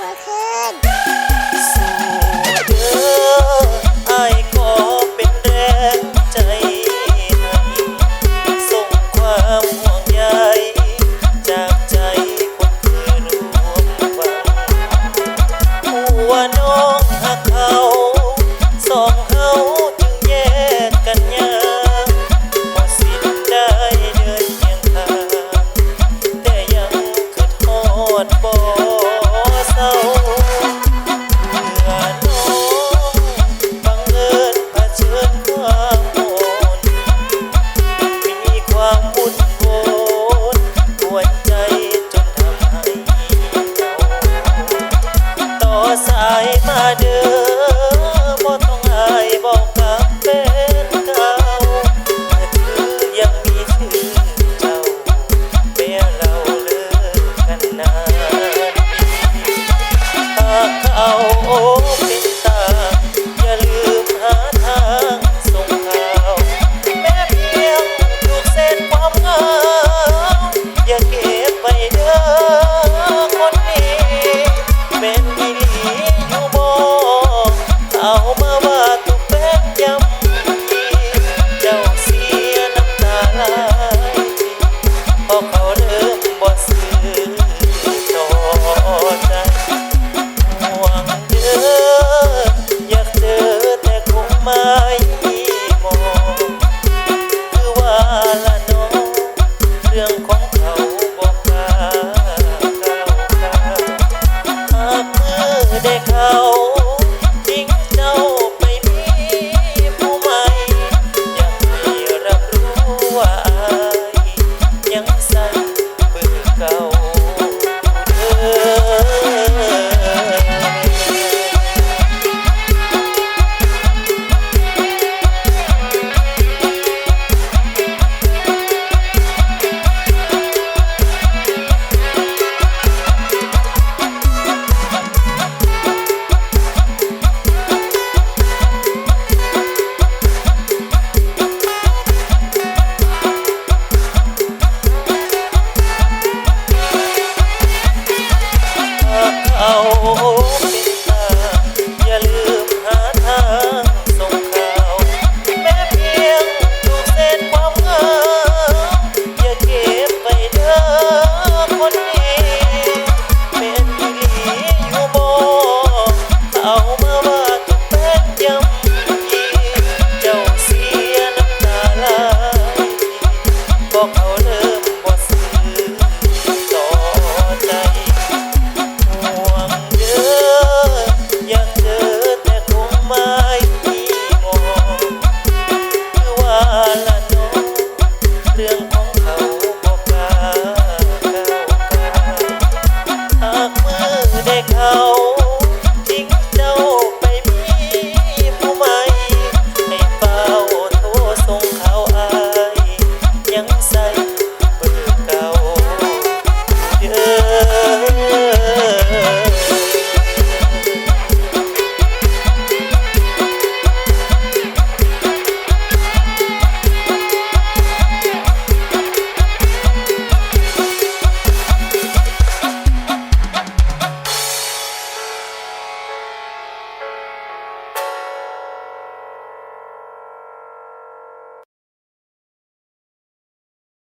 我喝。oh. oh, oh. เรื่องของเขาบอกกาเมื่อได้เขา ละเรื่องของเขาบอกกาหากมือได้เขา